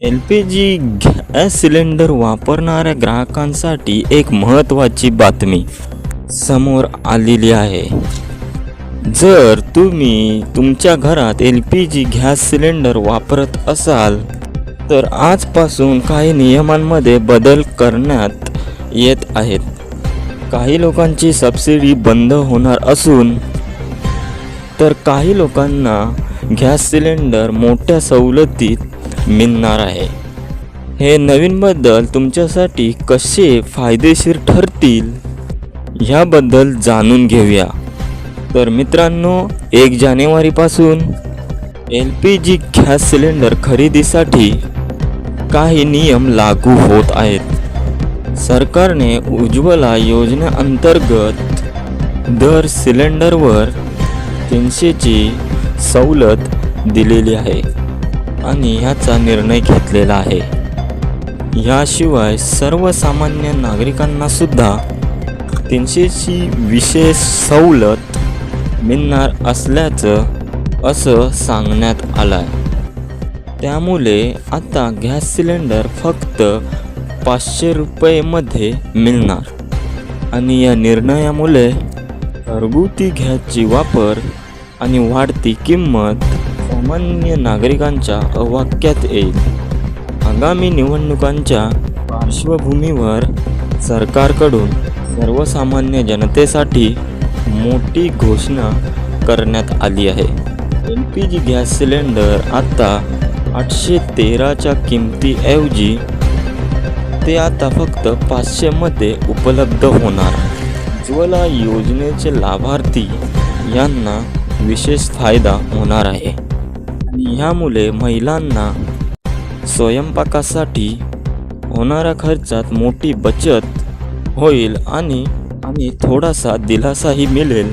L P G gas cylinder वापरणाऱ्या ग्राहकांसाठी एक महत्त्वाची बातमी समोर आलेली आहे. जर तुम्ही तुमच्या घरात L P G gas cylinder वापरत असाल तर आजपासून काही नियमांमध्ये बदल करण्यात येत आहेत. काही लोकांची सबसिडी बंद होणार असून तर काही लोकांना गॅस सिलेंडर मोठ्या सवलतीत मिळणार आहे. हे नवीन बदल तुमच्यासाठी कसे फायदेशीर ठरतील ह्याबद्दल जाणून घेऊया. तर मित्रांनो एक जानेवारीपासून L P G gas cylinder खरेदीसाठी काही नियम लागू होत आहेत. सरकारने उज्ज्वला योजनेअंतर्गत दर सिलेंडरवर तीनशेची सवलत दिलेली आहे. आणि ह्याचा निर्णय घेतलेला आहे. याशिवाय सर्वसामान्य नागरिकांना सुद्धा तीनशेची विशेष सवलत मिळणार असल्याचं असं सांगण्यात आलं आहे त्यामुळे आता गॅस सिलेंडर फक्त पाचशे रुपयेमध्ये मिळणार. आणि या निर्णयामुळे घरगुती गॅसची वापर आणि वाढती किंमत सामान्य नागरिकांच्या अवाक्यात येईल. आगामी निवडणुकांच्या पार्श्वभूमीवर सरकारकडून सर्वसामान्य जनतेसाठी मोठी घोषणा करण्यात आली आहे. L P G gas cylinder आता आठशे तेराच्या किमतीऐवजी ते आता फक्त पाचशेमध्ये उपलब्ध होणार. उज्ज्वला योजनेचे लाभार्थी यांना विशेष फायदा होणार आहे. आणि ह्यामुळे महिलांना स्वयंपाकासाठी होणाऱ्या खर्चात मोठी बचत होईल आणि आणि थोडासा दिलासाही मिळेल.